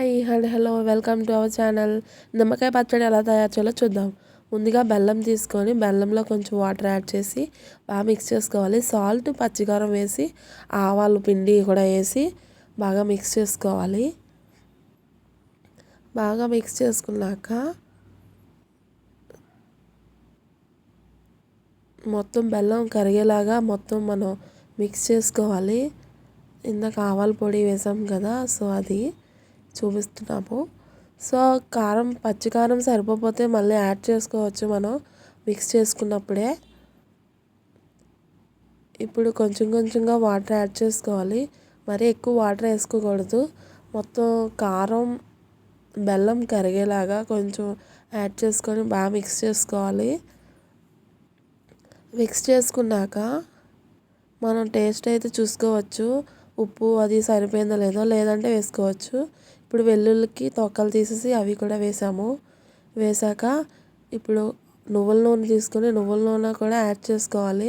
Hi and hello welcome to our channel. నిమ్మకాయ పచ్చడి ఎలా తయారు చేయాలో చూద్దాం. ముందుగా బెల్లం తీసుకొని బెల్లంలో కొంచెం వాటర్ యాడ్ చేసి బాగా మిక్స్ చేసుకోవాలి. సాల్ట్ పచ్చికారం వేసి ఆవాలు పిండి కూడా వేసి బాగా మిక్స్ చేసుకోవాలి. బాగా మిక్స్ చేసుకున్నాక మొత్తం బెల్లం కరిగేలాగా మొత్తం మనం మిక్స్ చేసుకోవాలి. ఇందాక ఆవాల పొడి వేసాం కదా సో అది చూపిస్తున్నాము. సో కారం పచ్చికారం సరిపోతే మళ్ళీ యాడ్ చేసుకోవచ్చు మనం. మిక్స్ చేసుకున్నప్పుడే. ఇప్పుడు కొంచెం కొంచెంగా వాటర్ యాడ్ చేసుకోవాలి. మరీ ఎక్కువ వాటర్ వేసుకోకూడదు. మొత్తం కారం బెల్లం కరిగేలాగా కొంచెం యాడ్ చేసుకొని బాగా మిక్స్ చేసుకోవాలి. మిక్స్ చేసుకున్నాక మనం టేస్ట్ అయితే చూసుకోవచ్చు. ఉప్పు అది సరిపోయిందో లేదో లేదంటే వేసుకోవచ్చు. ఇప్పుడు వెల్లుల్లికి తొక్కలు తీసేసి అవి కూడా వేసాము. వేసాక ఇప్పుడు నువ్వుల నూనె తీసుకొని నువ్వుల నూనె కూడా యాడ్ చేసుకోవాలి.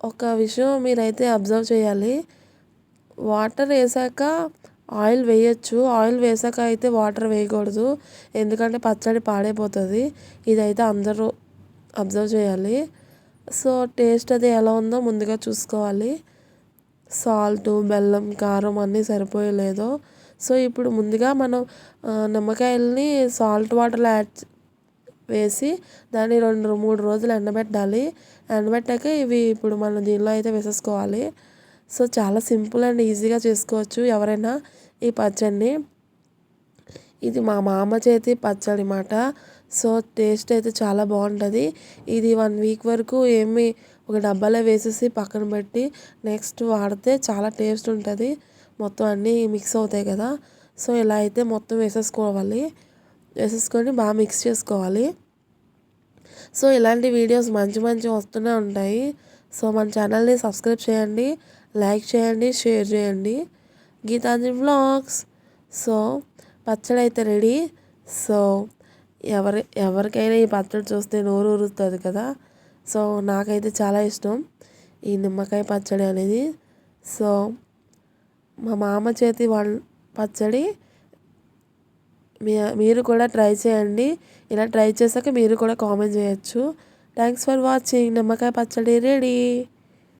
ఒక విషయం మీరైతే అబ్జర్వ్ చేయాలి. వాటర్ వేసాక ఆయిల్ వేయచ్చు. ఆయిల్ వేసాక అయితే వాటర్ వేయకూడదు. ఎందుకంటే పచ్చడి పాడైపోతుంది. ఇదైతే అందరూ అబ్జర్వ్ చేయాలి. సో టేస్ట్ అది ఎలా ఉందో ముందుగా చూసుకోవాలి. సాల్ట్ బెల్లం కారం అన్నీ సరిపోయలేదో సో ఇప్పుడు ముందుగా మనం నిమ్మకాయలని సాల్ట్ వాటర్లో యాడ్ వేసి దాన్ని రెండు మూడు రోజులు ఎండబెట్టాలి. ఎండబెట్టాక ఇవి ఇప్పుడు మనం దీనిలో అయితే వేసేసుకోవాలి. సో చాలా సింపుల్ అండ్ ఈజీగా చేసుకోవచ్చు ఎవరైనా ఈ పచ్చడిని. ఇది మా మామ చేతి పచ్చడి మాట. సో టేస్ట్ అయితే చాలా బాగుంటుంది. ఇది వన్ వీక్ వరకు ఏమి ఒక డబ్బాలో వేసేసి పక్కన పెట్టి నెక్స్ట్ వాడితే చాలా టేస్ట్ ఉంటుంది. మొత్తం అన్నీ మిక్స్ అవుతాయి కదా. సో ఇలా అయితే మొత్తం వేసేసుకోవాలి. వేసేసుకొని బాగా మిక్స్ చేసుకోవాలి. సో ఇలాంటి వీడియోస్ మంచి మంచి వస్తూనే ఉంటాయి. సో మన ఛానల్ని సబ్స్క్రైబ్ చేయండి లైక్ చేయండి షేర్ చేయండి. గీతాంజలి వ్లాగ్స్ సో పచ్చడి అయితే రెడీ సో ఎవరి ఎవరికైనా ఈ పచ్చడి చూస్తే నోరు ఊరుతుంది కదా. సో నాకైతే చాలా ఇష్టం ఈ నిమ్మకాయ పచ్చడి అనేది. సో మా మామ చేతి వన్ పచ్చడి. మీరు కూడా ట్రై చేయండి. ఇలా ట్రై చేశాక మీరు కూడా కామెంట్ చేయొచ్చు. థ్యాంక్స్ ఫర్ వాచింగ్ నిమ్మకాయ పచ్చడి రెడీ.